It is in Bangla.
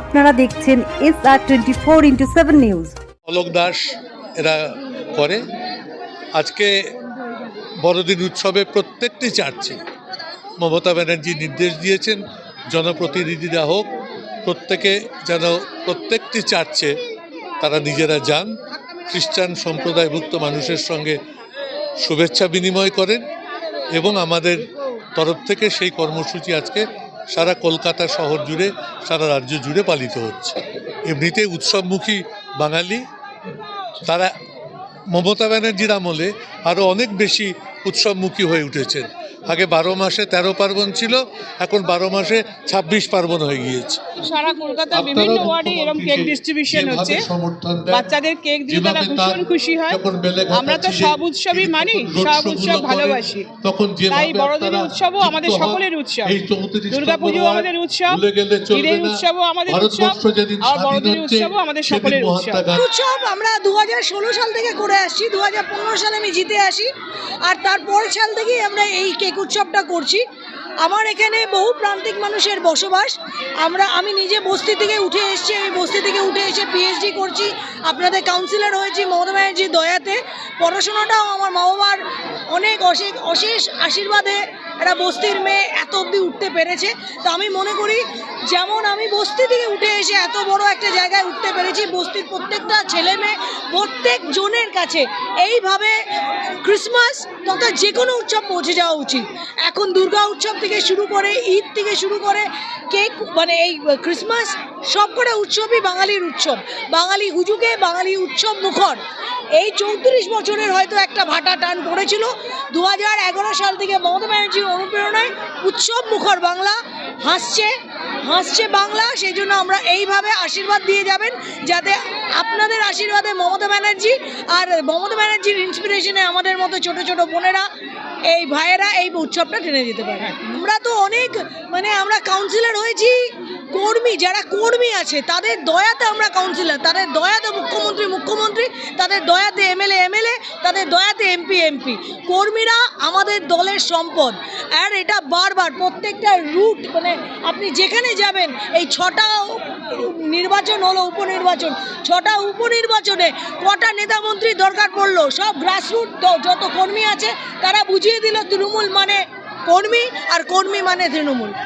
আপনারা দেখছেন S R twenty four into seven news Alok Das, এরা করে। আজকে বড়দিন উৎসবে প্রত্যেকটি চার্চে মমতা ব্যানার্জি নির্দেশ দিয়েছেন, জনপ্রতিনিধিরা হোক, প্রত্যেকে যেন প্রত্যেকটি চার্চে তারা নিজেরা যান, খ্রিস্টান সম্প্রদায়ভুক্ত মানুষের সঙ্গে শুভেচ্ছা বিনিময় করেন এবং আমাদের তরফ থেকে সেই কর্মসূচি আজকে সারা কলকাতা শহর জুড়ে, সারা রাজ্য জুড়ে পালিত হচ্ছে। এমনিতে উৎসবমুখী বাঙালি। তারা মমতা ব্যানার্জির আমলে আরও অনেক বেশি উৎসবমুখী হয়ে উঠেছেন। আগে বারো মাসে তেরো পার্বণ ছিল এখন বারো মাসে ছাব্বিশ পার্বণ হয়ে গিয়েছে। সারা কলকাতার বিভিন্ন ওয়ার্ডে এরকম কেক ডিস্ট্রিবিউশন হচ্ছে। বাচ্চাদের কেক দিয়ে তারা ভীষণ খুশি হয়। আমরা তো সব উৎসবই মানি সব উৎসব ভালোবাসি। তখন তাই উৎসবও আমাদের সকলের উৎসব। দুর্গাপুজো আমাদের উৎসব। ঈদের উৎসবও আমাদের উৎসব। আর বড়দিনের উৎসবও আমাদের সকলের উৎসব। উৎসব আমরা দু হাজার ষোলো সাল থেকে করে আসছি দু হাজার পনেরো সালে আমি জিতে আসি। আর তারপরের সাল থেকেই আমরা এই কেক উৎসবটা করছি। আমার এখানে বহু প্রান্তিক মানুষের বসবাস। আমরা, আমি নিজে বস্তি থেকে উঠে এসেছি, আমি বস্তি থেকে উঠে এসে পিএইচডি করছি। আপনাদের কাউন্সিলর হয়েছি মমতা ব্যানার্জির দয়াতে। পড়াশোনাটাও আমার মা বাবার অনেক অশেষ অশেষ আশীর্বাদে একটা বস্তির মেয়ে এত অবধি উঠতে পেরেছে। তো আমি মনে করি, যেমন আমি বস্তি থেকে উঠে এসে এত বড় একটা জায়গায় উঠতে পেরেছি, বস্তির প্রত্যেকটা ছেলে মেয়ে প্রত্যেক জনের কাছে এইভাবে ক্রিসমাস তথা যে কোনো উৎসব পৌঁছে যাওয়া উচিত। এখন দুর্গা উৎসব থেকে শুরু করে, ঈদ থেকে শুরু করে, কেক মানে এই ক্রিসমাস সবকটা উৎসবই বাঙালির উৎসব। বাঙালি হুজুকে বাঙালি উৎসব মুখর। এই চৌত্রিশ বছরের হয়তো একটা ভাটা টান পড়েছিল। দু সাল থেকে মমতা ব্যানার্জির অনুপ্রেরণায় উৎসব মুখর বাংলা হাসছে। হাসছে বাংলা সেই জন্য আমরা এইভাবে আশীর্বাদ দিয়ে যাবেন যাতে আপনাদের আশীর্বাদে মমতা ব্যানার্জি আর মমতা ব্যানার্জির ইন্সপিরেশনে আমাদের মতো ছোট ছোট বোনেরা, এই ভাইয়েরা এই উৎসবটা টেনে যেতে পারে। আমরা তো অনেক মানে আমরা কাউন্সিলর হয়েছি, কর্মী, যারা কর্মী আছে, তাদের দয়াতে আমরা কাউন্সিলর তাদের দয়াতে মুখ্যমন্ত্রী মুখ্যমন্ত্রী, তাদের দয়াতে এমএলএ এমএলএ, তাদের দয়াতে এমপি এমপি। কর্মীরা আমাদের দলের সম্পদ, আর এটা বারবার প্রত্যেকটা রুট মানে আপনি যেখানে যাবেন। এই ছটা নির্বাচন হলো উপনির্বাচন। ছটা উপনির্বাচনে কটা নেতা মন্ত্রী দরকার পড়ল? সব গ্রাসরুট যত কর্মী আছে, তারা বুঝিয়ে দিল তৃণমূল মানে কর্মী আর কর্মী মানে তৃণমূল।